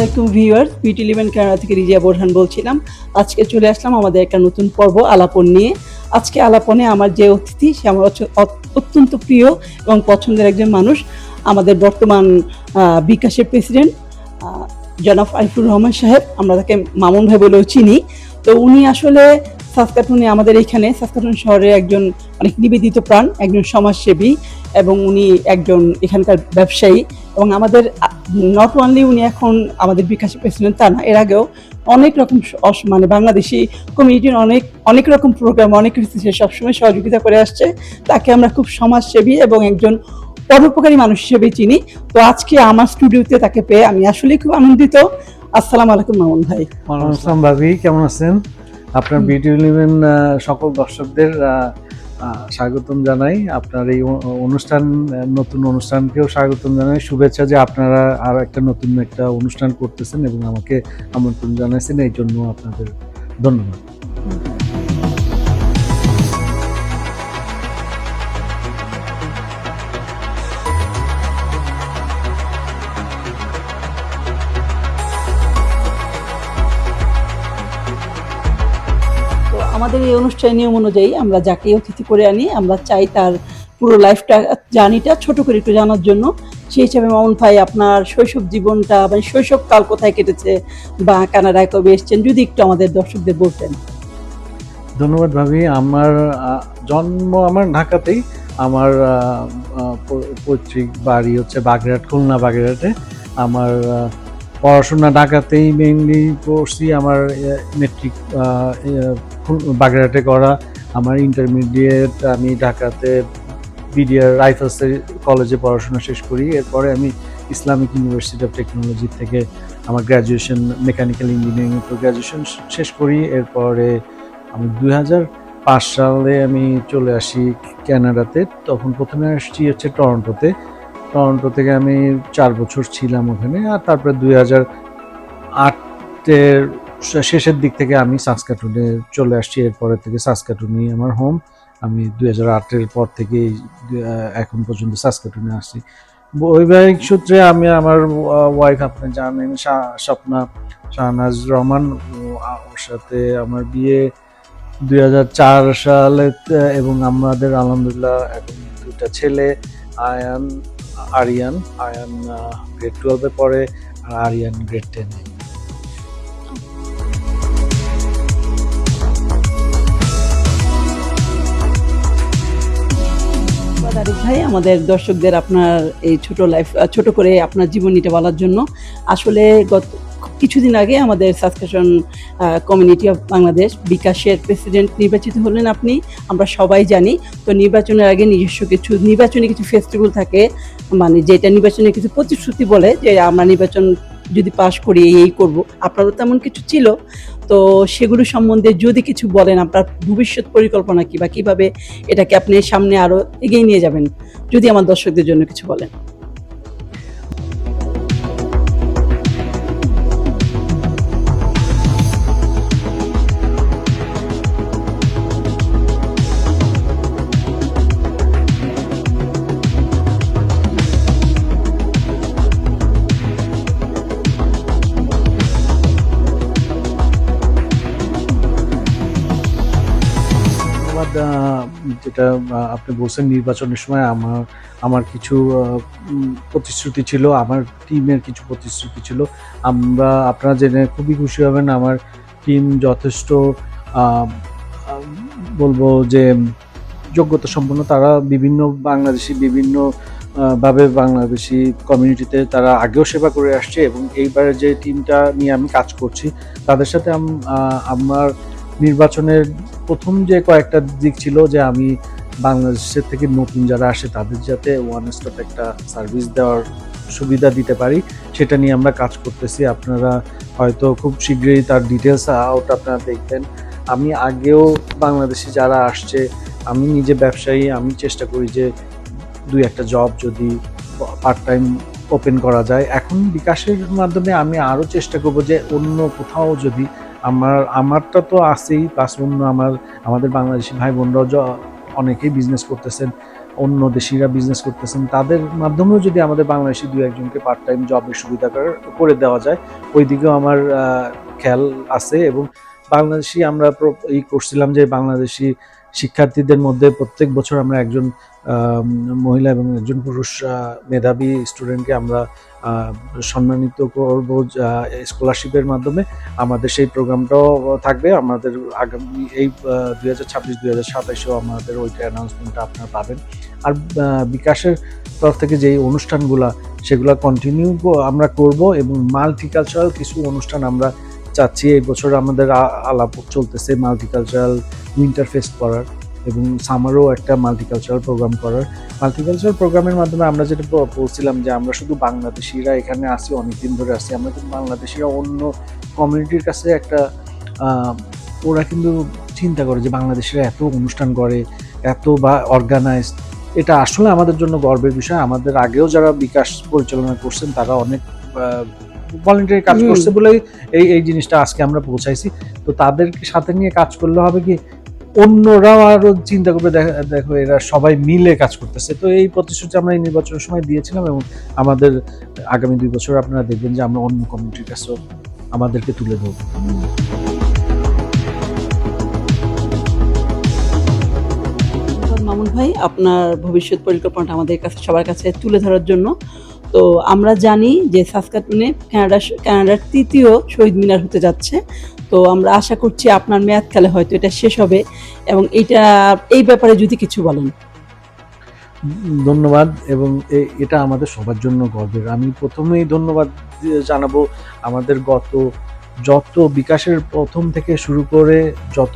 আলাইকুম viewers beauty eleven camera থেকে রিজিয়া বোরহান বলছিলাম। আজকে চলে আসলাম আমাদের একটা নতুন পর্ব, আলাপন নিয়ে। আজকে আলাপনে আমার যে অতিথি, সে আমার অত- অত্যন্ত প্রিয় এবং পছন্দের একজন মানুষ, আমাদের বর্তমান বিকাশের প্রেসিডেন্ট জনাব আইফুর রহমান সাহেব। আমরা তাকে মামুন ভাই বলেও চিনি। তো উনি আসলে সাসকাটুনে আমাদের এখানে, সাসকাটুন শহরের একজন অনেক নিবেদিত প্রাণ, একজন সমাজসেবী এবং উনি একজন এখানকার ব্যবসায়ী এবং আমাদের নট অনলি উনি এখন আমাদের বিকাশ প্রেসিডেন্ট তা না, এর আগেও অনেক রকম মানে বাংলাদেশি কমিউনিটির অনেক অনেক রকম প্রোগ্রাম অনেক কিছু সে সবসময় সহযোগিতা করে আসছে। তাকে আমরা খুব সমাজসেবী এবং একজন পরোপকারী মানুষ হিসেবে চিনি। তো আজকে আমার স্টুডিওতে তাকে পেয়ে আমি আসলেই খুব আনন্দিত। আসসালামু আলাইকুম মামুন ভাই। ভাবি, কেমন আছেন? আপনার বিউটি ইলেভেন সকল দর্শকদের স্বাগতম জানাই। আপনার এই অনুষ্ঠান নতুন অনুষ্ঠানকেও স্বাগতম জানাই। শুভেচ্ছা যে আপনারা আর একটা নতুন একটা অনুষ্ঠান করতেছেন এবং আমাকে আমন্ত্রণ জানাইছেন। এই জন্য আপনাদের ধন্যবাদ। আমাদের এই অনুষ্ঠানের নিয়ম অনুযায়ী আমরা যাকে অতিথি করে আনি, আমরা চাই তার পুরো লাইফটা জার্নিটা ছোট করে একটু জানার জন্য। সেই হিসাবে মামুন ভাই, আপনার শৈশব জীবনটা মানে শৈশবকাল কোথায় কেটেছে বা কানাডায় কবে এসছেন? যদি একটু আমাদের দর্শকদের বলতেন। ধন্যবাদ ভাবি। আমার জন্ম আমার ঢাকাতেই। আমার পৈতৃক বাড়ি হচ্ছে বাগেরহাট, খুলনা বাগেরহাটে। আমার পড়াশোনা ঢাকাতেই মেইনলি পড়ছি আমার মেট্রিক বাগেরহাটে করা, আমার ইন্টারমিডিয়েট আমি ঢাকাতে বিডিআর রাইফেলসের কলেজে পড়াশোনা শেষ করি। এরপরে আমি ইসলামিক ইউনিভার্সিটি অফ টেকনোলজি থেকে আমার গ্র্যাজুয়েশন মেকানিক্যাল ইঞ্জিনিয়ারিং তো গ্র্যাজুয়েশন শেষ করি। এরপরে আমি দুই হাজার পাঁচ সালে আমি চলে আসি কানাডাতে তখন প্রথমে আসছি হচ্ছে টরন্টোতে টরন্টো থেকে আমি চার বছর ছিলাম ওখানে। আর তারপরে দুই হাজার আটের শেষের দিক থেকে আমি সাসকাটুনে চলে আসছি, এরপরে থেকে সাসকাটুনি আমার হোম আমি দুই হাজার আটের পর থেকে এখন পর্যন্ত সাসকাটুনে আসছি। বৈবাহিক সূত্রে আমি আমার ওয়াইফ আপনি জানেন স্বপ্না, শাহনাজ রহমান ওর সাথে আমার বিয়ে দুই হাজার চার সালে, এবং আমাদের আলহামদুলিল্লাহ এখন দুটা ছেলে, আয়ান, আরিয়ান, আয়ান গ্রেড টুয়েলভে পড়ে, আর আরিয়ান গ্রেড টেনে ধন্যবাদ আরিফ ভাই। আমাদের দর্শকদের আপনার এই ছোট লাইফ ছোট করে আপনার জীবনীটা বলার জন্য। আসলে গত কিছুদিন আগে আমাদের সাবস্ক্রিপশন কমিউনিটি অফ বাংলাদেশ বিকাশের প্রেসিডেন্ট নির্বাচিত হলেন আপনি, আমরা সবাই জানি। তো নির্বাচনের আগে নিজস্ব কিছু, নির্বাচনী কিছু ফেস্টিভ্যাল থাকে। মানে যেটা নির্বাচনের কিছু প্রতিশ্রুতি বলে যে আমরা নির্বাচন যদি পাশ করি, এই করব। আপনারও তেমন কিছু ছিল। তো সেগুলো সম্বন্ধে যদি কিছু বলেন, আপনার ভবিষ্যৎ পরিকল্পনা কী বা কীভাবে এটাকে আপনি সামনে আরও এগিয়ে নিয়ে যাবেন, যদি আমার দর্শকদের জন্য কিছু বলেন। যেটা আপনি বলছেন নির্বাচনের সময় আমার আমার কিছু প্রতিশ্রুতি ছিল, আমার টিমের কিছু প্রতিশ্রুতি ছিল। আমরা, আপনারা জেনে খুবই খুশি হবেন, আমার টিম যথেষ্ট বলব যে যোগ্যতা সম্পন্ন। তারা বিভিন্ন বাংলাদেশি, বিভিন্ন ভাবে বাংলাদেশি কমিউনিটিতে তারা আগেও সেবা করে আসছে এবং এইবারে যে টিমটা নিয়ে আমি কাজ করছি, তাদের সাথে আমার নির্বাচনের প্রথম যে কয়েকটা দিক ছিল যে আমি বাংলাদেশের থেকে নতুন যারা আসে তাদের যাতে ওয়ান স্টপ একটা সার্ভিস দেওয়ার সুবিধা দিতে পারি, সেটা নিয়ে আমরা কাজ করতেছি। আপনারা হয়তো খুব শীঘ্রই তার ডিটেলস আউট আপনারা দেখবেন। আমি আগেও বাংলাদেশে যারা আসছে, আমি নিজে ব্যবসায়ী, আমি চেষ্টা করি যে দুই একটা জব যদি পার্ট টাইম ওপেন করা যায়। এখন বিকাশের মাধ্যমে আমি আরও চেষ্টা করব যে অন্য কোথাও যদি আমার, আমারটা তো আছেই প্লাস অন্য আমার, আমাদের বাংলাদেশি ভাই বোনরাও য- অনেকেই বিজনেস করতেছেন, অন্য দেশিরা বিজনেস করতেছেন, তাদের মাধ্যমেও যদি আমাদের বাংলাদেশি দু একজনকে পার্ট টাইম জবের সুবিধা করে দেওয়া যায় ওই দিকেও আমার খেয়াল আছে এবং বাংলাদেশি আমরা ই করছিলাম যে বাংলাদেশি শিক্ষার্থীদের মধ্যে প্রত্যেক বছর আমরা একজন মহিলা এবং একজন পুরুষ মেধাবী স্টুডেন্টকে আমরা সম্মানিত করব স্কলারশিপের মাধ্যমে। আমাদের সেই প্রোগ্রামটাও থাকবে। আমাদের আগামী এই দুই হাজার ছাব্বিশ, দুই হাজার সাতাইশেও আমাদের ওইটা অ্যানাউন্সমেন্টটা আপনারা পাবেন। আর বিকাশের তরফ থেকে যেই অনুষ্ঠানগুলো, সেগুলো কন্টিনিউ আমরা করব এবং মাল্টিকালচারাল কিছু অনুষ্ঠান আমরা চাচ্ছি। এই বছর আমাদের আলাপ চলতেছে মাল্টিকালচারাল উইন্টার ফেস্ট করার। এবং সামারও একটা মাল্টিকালচারাল প্রোগ্রাম করার। মাল্টিকালচারাল প্রোগ্রামের মাধ্যমে আমরা যেটা বলছিলাম যে আমরা শুধু বাংলাদেশিরা এখানে আসি অনেকদিন ধরে আসি। আমরা কিন্তু বাংলাদেশিরা অন্য কমিউনিটির কাছে একটা ওরা কিন্তু চিন্তা করে যে বাংলাদেশিরা এত অনুষ্ঠান করে এত বা অর্গানাইজড এটা আসলে আমাদের জন্য গর্বের বিষয়। আমাদের আগেও যারা বিকাশ পরিচালনা করছেন তারা অনেক ভলেন্টারি কাজ করছে বলেই এই এই জিনিসটা আজকে আমরা পৌঁছাইছি। তো তাদেরকে সাথে নিয়ে কাজ করলে হবে কি অন্যরাও আরও চিন্তা করবে, দেখা- দেখো এরা সবাই মিলে কাজ করতেছে। তো এই প্রতিশ্রুতি আমরা এই নির্বাচনের সময় দিয়েছিলাম এবং আমাদের আগামী দুই বছর আপনারা দেখবেন যে আমরা অন্য কমিউনিটির কাছেও আমাদেরকে তুলে ধরবো। মামুন ভাই, আপনার ভবিষ্যৎ পরিকল্পনাটা আমাদের কাছে, সবার কাছে তুলে ধরার জন্য। তো আমরা জানি যে সাসকাটুনে কানাডা, কানাডার তৃতীয় শহীদ মিনার হতে যাচ্ছে। তো আমরা আশা করছি আপনার মেয়াদকালে হয়তো এটা শেষ হবে এবং এটা এই ব্যাপারে যদি কিছু বলেন। ধন্যবাদ এবং এটা আমাদের সবার জন্য গর্বের। আমি প্রথমেই ধন্যবাদ জানাব আমাদের গত, যত বিকাশের প্রথম থেকে শুরু করে যত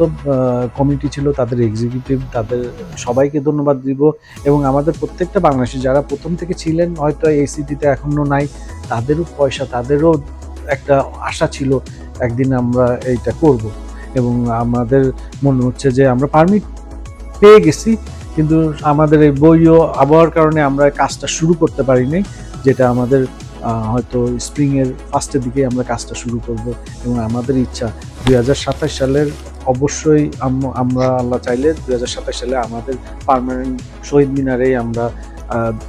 কমিটি ছিল, তাদের এক্সিকিউটিভ তাদের সবাইকে ধন্যবাদ দিব এবং আমাদের প্রত্যেকটা বাংলাদেশি যারা প্রথম থেকে ছিলেন, হয়তো এই সিটিতে এখনও নাই, তাদেরও পয়সা, তাদেরও একটা আশা ছিল একদিন আমরা এইটা করব। এবং আমাদের মনে হচ্ছে যে আমরা পারমিট পেয়ে গেছি, কিন্তু আমাদের এই বইও আবহাওয়ার কারণে আমরা কাজটা শুরু করতে পারিনি, যেটা আমাদের হয়তো স্প্রিং এর ফার্স্টের দিকে আমরা কাজটা শুরু করব। এবং আমাদের ইচ্ছা দু হাজার সাতাশ সালের অবশ্যই আমরা আল্লাহ চাইলে দুই হাজার সাতাশ সালে আমাদের পার্মানেন্ট শহীদ মিনারেই আমরা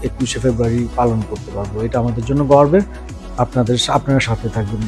একুশে ফেব্রুয়ারি পালন করতে পারব। এটা আমাদের জন্য গর্বের। আপনাদের, আপনারা সাথে থাকবেন।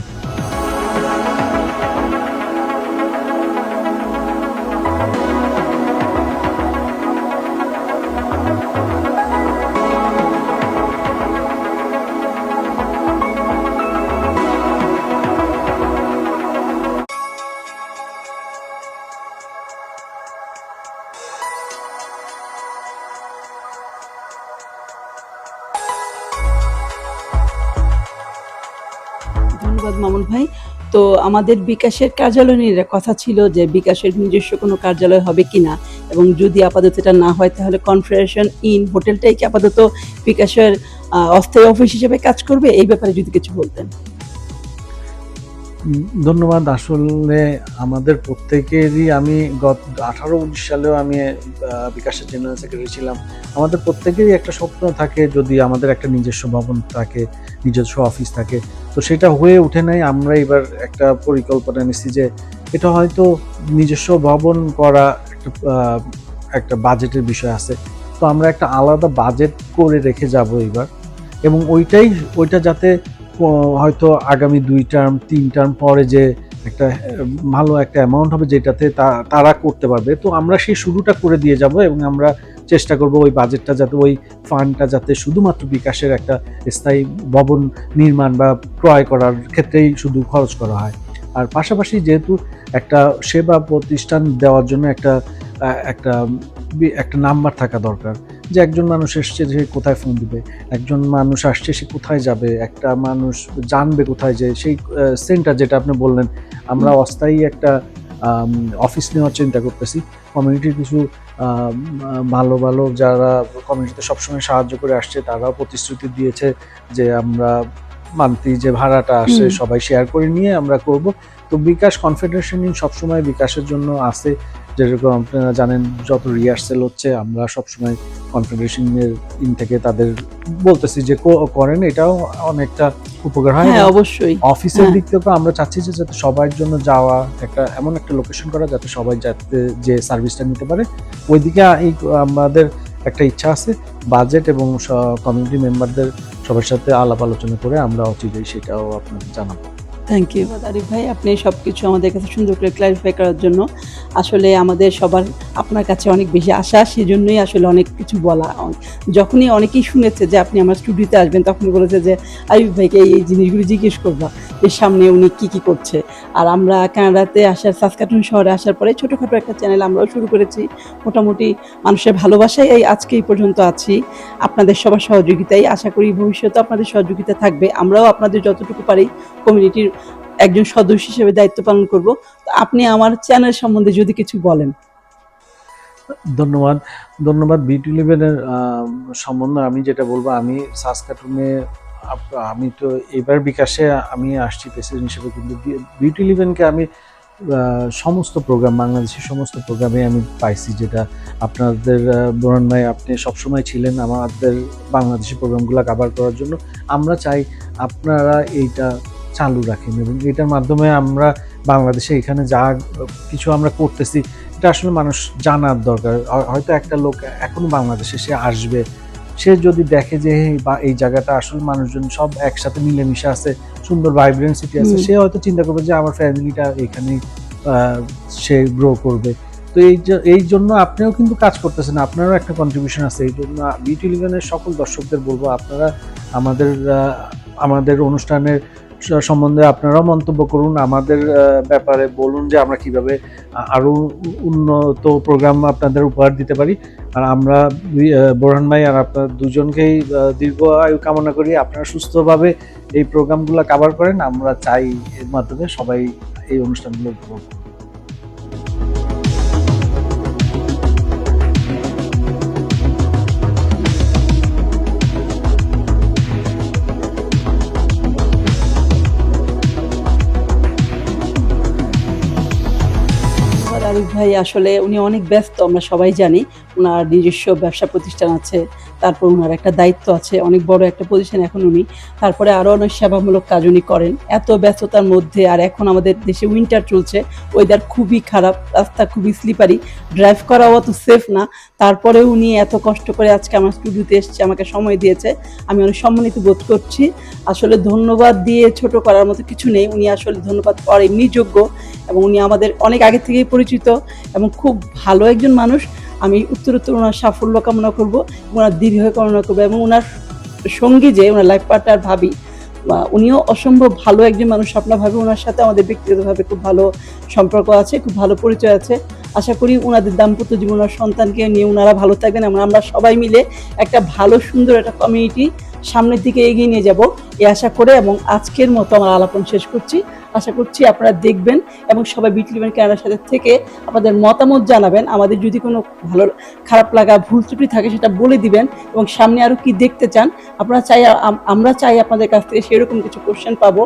তো আমাদের বিকাশের কার্যালয় নিয়ে কথা ছিল যে বিকাশের নিজস্ব কোনো কার্যালয় হবে কি না এবং যদি আপাতত এটা না হয় তাহলে কনফেডারেশন ইন হোটেলটাই কি আপাতত বিকাশের অস্থায়ী অফিস হিসেবে কাজ করবে? এই ব্যাপারে যদি কিছু বলতেন। ধন্যবাদ। আসলে আমাদের প্রত্যেকেরই আমি গত আঠারো উনিশ সালেও আমি বিকাশের জেনারেল সেক্রেটারি ছিলাম। আমাদের প্রত্যেকেরই একটা স্বপ্ন থাকে, যদি আমাদের একটা নিজস্ব ভবন থাকে, নিজস্ব অফিস থাকে। তো সেটা হয়ে ওঠে নাই। আমরা এবার একটা পরিকল্পনা নিচ্ছি যে এটা হয়তো নিজস্ব ভবন করা একটা একটা বাজেটের বিষয় আছে। তো আমরা একটা আলাদা বাজেট করে রেখে যাব এবার। এবং ওইটাই, ওইটা যাতে হয়তো আগামী দুই টার্ম তিন টার্ম পরে যে একটা ভালো একটা অ্যামাউন্ট হবে যেটাতে তারা করতে পারবে। তো আমরা সেই শুরুটা করে দিয়ে যাব এবং আমরা চেষ্টা করব ওই বাজেটটা যাতে, ওই ফান্ডটা যাতে শুধুমাত্র বিকাশের একটা স্থায়ী ভবন নির্মাণ বা ক্রয় করার ক্ষেত্রেই শুধু খরচ করা হয়। আর পাশাপাশি যেহেতু একটা সেবা প্রতিষ্ঠান দেওয়ার জন্য একটা একটা একটা নাম্বার থাকা দরকার যে একজন মানুষ এসছে যে কোথায় ফোন দিবে একজন মানুষ আসছে সে কোথায় যাবে একটা মানুষ জানবে কোথায় যে সেই সেন্টার যেটা আপনি বললেন আমরা অস্থায়ী একটা অফিস নেওয়ার চিন্তা করতেছি। কমিউনিটির কিছু ভালো ভালো যারা কমিউনিটিতে সবসময় সাহায্য করে আসছে তারাও প্রতিশ্রুতি দিয়েছে যে আমরা মান্থলি যে ভাড়াটা আসে সবাই শেয়ার করে নিয়ে আমরা করব। তো বিকাশ কনফেডারেশন সবসময় বিকাশের জন্য আছে। যেরকম আপনারা জানেন যত রিহার্সেল হচ্ছে আমরা সবসময় কনফেডারেশনের ইন থেকে তাদের বলতেছি যে করেন এটাও অনেকটা উপকার হয়। হ্যাঁ অবশ্যই। অফিসের হ্যাঁ। দিক থেকেও আমরা চাচ্ছি যে যাতে সবার জন্য যাওয়া একটা এমন একটা লোকেশন করা যাতে সবাই যাতে যে সার্ভিসটা নিতে পারে। ওইদিকে এই আমাদের একটা ইচ্ছা আছে বাজেট এবং কমিউনিটি মেম্বারদের সবার সাথে আলাপ আলোচনা করে আমরা অচিরেই সেটাও আপনাদের জানাব। থ্যাংক ইউ আরিফ ভাই। আপনি সব কিছু আমাদের কাছে সুন্দর করে ক্লারিফাই করার জন্য আসলে আমাদের সবার, আপনার কাছে অনেক বেশি আশা, সেজন্যই আসলে অনেক কিছু বলা। যখনই অনেকেই শুনেছে যে আপনি আমার স্টুডিওতে আসবেন তখনই বলেছে যে, আরিফ ভাইকে এই এই জিনিসগুলো জিজ্ঞেস করবা এর সামনে উনি কি কি করছে? আর আমরা কানাডাতে আসার সাসকাটুন শহরে আসার পরে ছোটোখাটো একটা চ্যানেল আমরাও শুরু করেছি। মোটামুটি মানুষের ভালোবাসায় এই আজকে এই পর্যন্ত আছি। আপনাদের সবার সহযোগিতাই আশা করি ভবিষ্যতে আপনাদের সহযোগিতা থাকবে। আমরাও আপনাদের যতটুকু পারি কমিউনিটির একজন সদস্য হিসেবে দায়িত্ব পালন করব। তো আপনি আমার চ্যানেল সম্বন্ধে যদি কিছু বলেন। ধন্যবাদ। ধন্যবাদ বিউটি লিভেনের সম্বন্ধে। আমি যেটা বলব, আমি সাসকাটুনে আপ- আমি তো এবার বিকাশে আমি আসছি প্রেসিডেন্ট হিসেবে, কিন্তু বিউটি লিভেনকে আমি সমস্ত প্রোগ্রাম বাংলাদেশের সমস্ত প্রোগ্রামে আমি পাইছি, যেটা আপনাদের বোরন ভাই, আপনি সবসময় ছিলেন আমাদের বাংলাদেশি প্রোগ্রামগুলো কাভার করার জন্য। আমরা চাই আপনারা এইটা চালু রাখেন এবং এটার মাধ্যমে আমরা বাংলাদেশে এখানে যা কিছু আমরা করতেছি এটা আসলে মানুষ জানার দরকার। হয়তো একটা লোক এখনও বাংলাদেশে সে আসবে সে যদি দেখে যে এই বা- এই জায়গাটা আসলে মানুষজন সব একসাথে মিলেমিশে আছে সুন্দর ভাইব্রেন্ট সিটি আছে সে হয়তো চিন্তা করবে যে আমার ফ্যামিলিটা এখানে সে গ্রো করবে। তো এই এই জন্য আপনিও কিন্তু কাজ করতেছেন আপনারও একটা কন্ট্রিবিউশন আছে। এই জন্য বিউটি লিভেনের সকল দর্শকদের বলব আপনারা আমাদের আমাদের অনুষ্ঠানের সম্বন্ধে আপনারাও মন্তব্য করুন, আমাদের ব্যাপারে বলুন যে আমরা কীভাবে আরও আরও উন্নত প্রোগ্রাম আপনাদের উপহার দিতে পারি। আর আমরা বোরহান ভাই আর আপনার দুজনকেই দীর্ঘ আয়ু কামনা করি। আপনারা সুস্থভাবে এই প্রোগ্রামগুলো কাভার করেন। আমরা চাই এর মাধ্যমে সবাই এই অনুষ্ঠানগুলো উপভোগ করুন। আরিফ ভাই আসলে উনি অনেক ব্যস্ত আমরা সবাই জানি। ওনার নিজস্ব ব্যবসা প্রতিষ্ঠান আছে। তারপর ওনার একটা দায়িত্ব আছে, অনেক বড় একটা পজিশন এখন উনি। তারপরে আরও অনেক সেবামূলক কাজ উনি করেন। এত ব্যস্ততার মধ্যে আর এখন আমাদের দেশে উইন্টার চলছে ওয়েদার খুবই খারাপ, রাস্তা খুবই স্লিপারি ড্রাইভ করাও অত সেফ না। তারপরে উনি এত কষ্ট করে আজকে আমার স্টুডিওতে এসছে, আমাকে সময় দিয়েছে। আমি অনেক সম্মানিত বোধ করছি। আসলে ধন্যবাদ দিয়ে ছোট করার মতো কিছু নেই। উনি আসলে ধন্যবাদ পাওয়ার এমনি যোগ্য এবং উনি আমাদের অনেক আগে থেকেই পরিচিত এবং খুব ভালো একজন মানুষ। আমি উত্তরোত্তর ওনার সাফল্য কামনা করব, ওনার দীর্ঘ কামনা করব এবং ওনার সঙ্গী যে, ওনার লাইফ পার্টনার ভাবি উনিও অসম্ভব ভালো একজন মানুষ ভাবে ওনার সাথে আমাদের ব্যক্তিগতভাবে খুব ভালো সম্পর্ক আছে, খুব ভালো পরিচয় আছে। আশা করি ওনাদের দাম্পত্য জীবন আর সন্তানকে নিয়ে ওনারা ভালো থাকবেন এবং আমরা সবাই মিলে একটা ভালো, সুন্দর একটা কমিউনিটি সামনের দিকে এগিয়ে নিয়ে যাব। এ আশা করে এবং আজকের মতো আমার আলাপন শেষ করছি। আশা করছি আপনারা দেখবেন এবং সবাই বিটলিবেন ক্যানাডার সাথে থেকে আপনাদের মতামত জানাবেন। আমাদের যদি কোনো ভালো, খারাপ লাগা, ভুল ত্রুটি থাকে সেটা বলে দিবেন এবং সামনে আরও কি দেখতে চান, আপনারা চাই আমরা চাই আপনাদের কাছ থেকে সেরকম কিছু কোশ্চেন পাবো,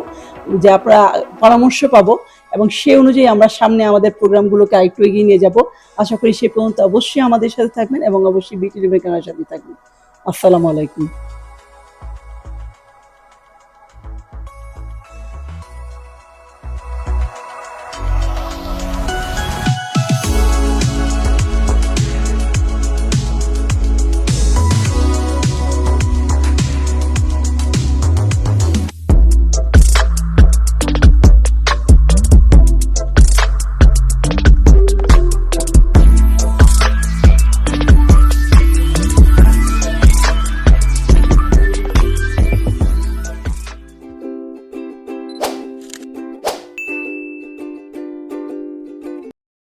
যে আপনারা পরামর্শ পাবো এবং সে অনুযায়ী আমরা সামনে আমাদের প্রোগ্রামগুলোকে আরেকটু এগিয়ে নিয়ে যাব। আশা করি সে পর্যন্ত অবশ্যই আমাদের সাথে থাকবেন এবং অবশ্যই বিটলিবেন ক্যানাডার সাথে থাকবেন। আসসালামু আলাইকুম।